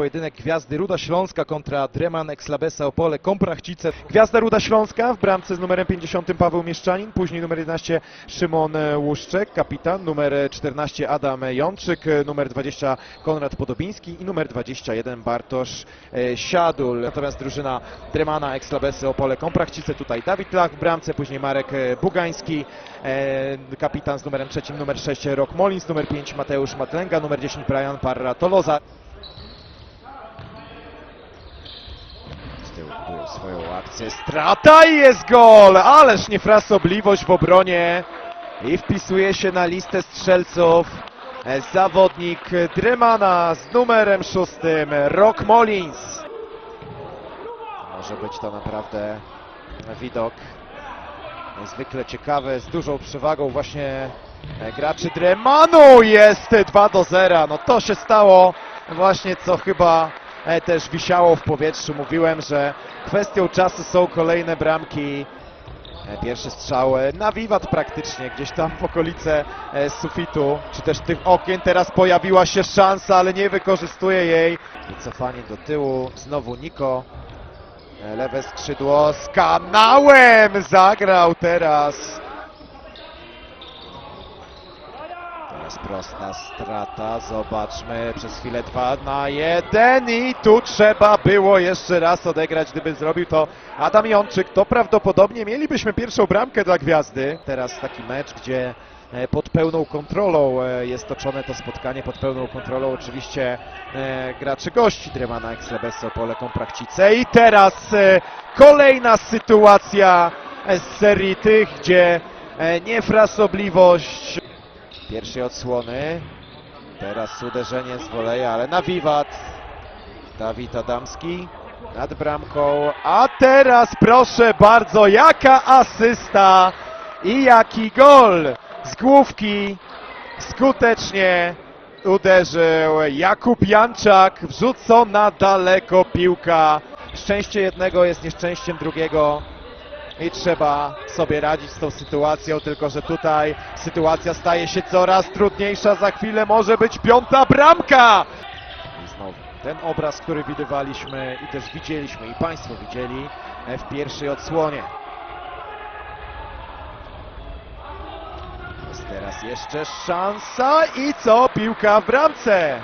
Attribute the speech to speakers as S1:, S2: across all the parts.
S1: pojedynek Gwiazdy Ruda Śląska kontra Dreman Ekslabesa Opole Komprachcice. Gwiazda Ruda Śląska w bramce z numerem 50 Paweł Mieszczanin, później numer 11 Szymon Łuszczek, kapitan, numer 14 Adam Jączyk, numer 20 Konrad Podobiński i numer 21 Bartosz e, Siadul. Natomiast drużyna Dremana Ekslabesy Opole Komprachcice tutaj Dawid Lach w bramce, później Marek Bugański, e, kapitan z numerem trzecim, numer 6 Rok Molins, numer 5 Mateusz Matlenga, numer 10 Brian Parra Toloza. Tyłu swoją akcję, strata i jest gol! Ależ niefrasobliwość w obronie i wpisuje się na listę strzelców e, zawodnik Dremana z numerem 6 Rok Molins. Może być to naprawdę widok niezwykle ciekawy, z dużą przewagą właśnie e, graczy Dremanu. Jest 2 do 0. No to się stało właśnie co chyba też wisiało w powietrzu. Mówiłem, że kwestią czasu są kolejne bramki. E, Pierwszy strzał e, na wiwat praktycznie, gdzieś tam w okolice e, sufitu, czy też tych okien. Teraz pojawiła się szansa, ale nie wykorzystuje jej. Wycofanie do tyłu, znowu Niko. E, Lewe skrzydło z kanałem zagrał teraz. Prosta strata, zobaczmy przez chwilę 2 na 1 i tu trzeba było jeszcze raz odegrać, gdyby zrobił to Adam Jączyk, to prawdopodobnie mielibyśmy pierwszą bramkę dla Gwiazdy. Teraz taki mecz, gdzie e, pod pełną kontrolą e, jest toczone to spotkanie, pod pełną kontrolą oczywiście e, graczy gości. Dremana Exlebeso Pole Komprachcice i teraz kolejna sytuacja z serii tych, gdzie niefrasobliwość pierwszej odsłony. Teraz uderzenie z woleja, ale na wiwat. Dawid Adamski nad bramką. A teraz proszę bardzo, jaka asysta i jaki gol z główki. Skutecznie uderzył Jakub Janczak. Wrzucona daleko piłka. Szczęście jednego jest nieszczęściem drugiego i trzeba sobie radzić z tą sytuacją, tylko że tutaj sytuacja staje się coraz trudniejsza. Za chwilę może być piąta bramka! I znowu ten obraz, który widywaliśmy i też widzieliśmy i Państwo widzieli w pierwszej odsłonie. Jest teraz jeszcze szansa i co? Piłka w bramce!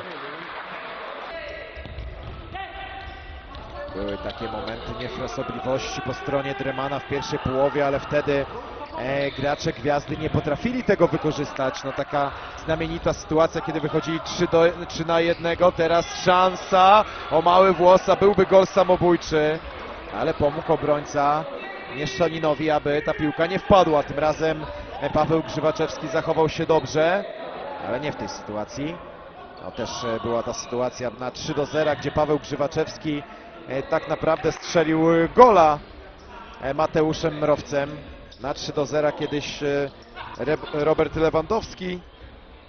S1: Były takie momenty niefrasobliwości po stronie Dremana w pierwszej połowie, ale wtedy e, gracze Gwiazdy nie potrafili tego wykorzystać. No taka znamienita sytuacja, kiedy wychodzili 3, do, 3 na 1. Teraz szansa o mały włosa, byłby gol samobójczy, ale pomógł obrońca Mieszczaninowi, aby ta piłka nie wpadła. Tym razem e, Paweł Grzywaczewski zachował się dobrze, ale nie w tej sytuacji. No też e, była ta sytuacja na 3 do 0, gdzie Paweł Grzywaczewski tak naprawdę strzelił e, gola e, Mateuszem Mrowcem. Na 3 do 0 kiedyś e, Robert Lewandowski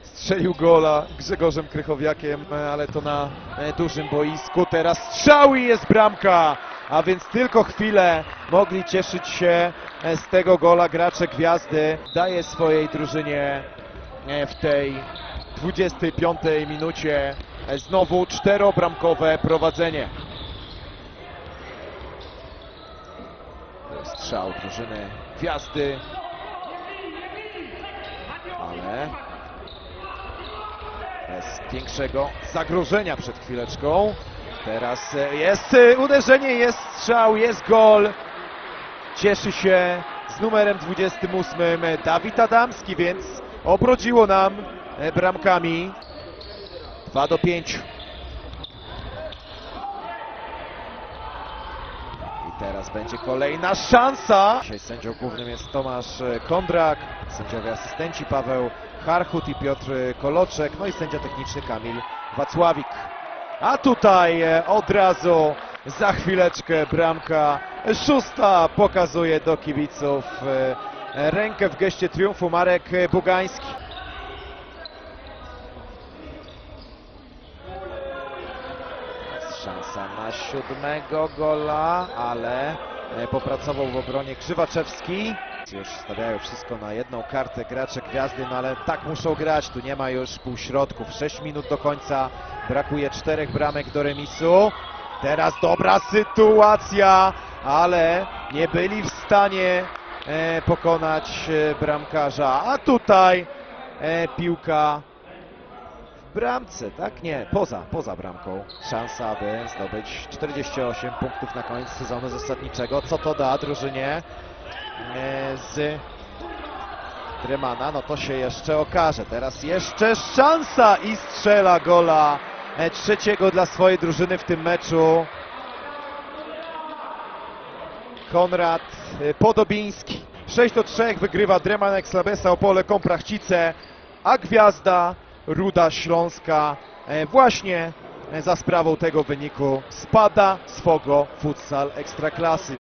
S1: strzelił gola Grzegorzem Krychowiakiem, e, ale to na e, dużym boisku. Teraz strzał i jest bramka, a więc tylko chwilę mogli cieszyć się e, z tego gola gracze Gwiazdy. Daje swojej drużynie e, w tej 25 minucie e, znowu czterobramkowe prowadzenie. Strzał drużyny Gwiazdy. Ale bez większego zagrożenia przed chwileczką. Teraz e, jest e, uderzenie, jest strzał, jest gol. Cieszy się z numerem 28 Dawid Adamski, więc obrodziło nam e, bramkami. 2 do 5. teraz będzie kolejna szansa. Dzisiaj sędzią głównym jest Tomasz e, Kondrak, sędziowie asystenci Paweł Harchut i Piotr Koloczek, no i sędzia techniczny Kamil Wacławik. A tutaj e, od razu za chwileczkę bramka szósta pokazuje do kibiców e, rękę w geście triumfu Marek Bugański. Szansa na siódmego gola, ale e, popracował w obronie Krzywaczewski. Już stawiają wszystko na jedną kartę gracze gwiazdy, no ale tak muszą grać. Tu nie ma już półśrodków. 6 minut do końca. Brakuje czterech bramek do remisu. Teraz dobra sytuacja, ale nie byli w stanie e, pokonać e, bramkarza. A tutaj piłka bramce, tak? Nie, poza, poza bramką. Szansa, aby zdobyć 48 punktów na koniec sezonu zasadniczego. Co to da drużynie e, z Drymana? No to się jeszcze okaże. Teraz jeszcze szansa i strzela gola e, trzeciego dla swojej drużyny w tym meczu. Konrad e, Podobiński. 6 do 3 wygrywa Dreman Ekslabesa Opole Komprachcice, a Gwiazda Ruda Śląska e, właśnie e, za sprawą tego wyniku spada z Fogo Futsal Ekstraklasy.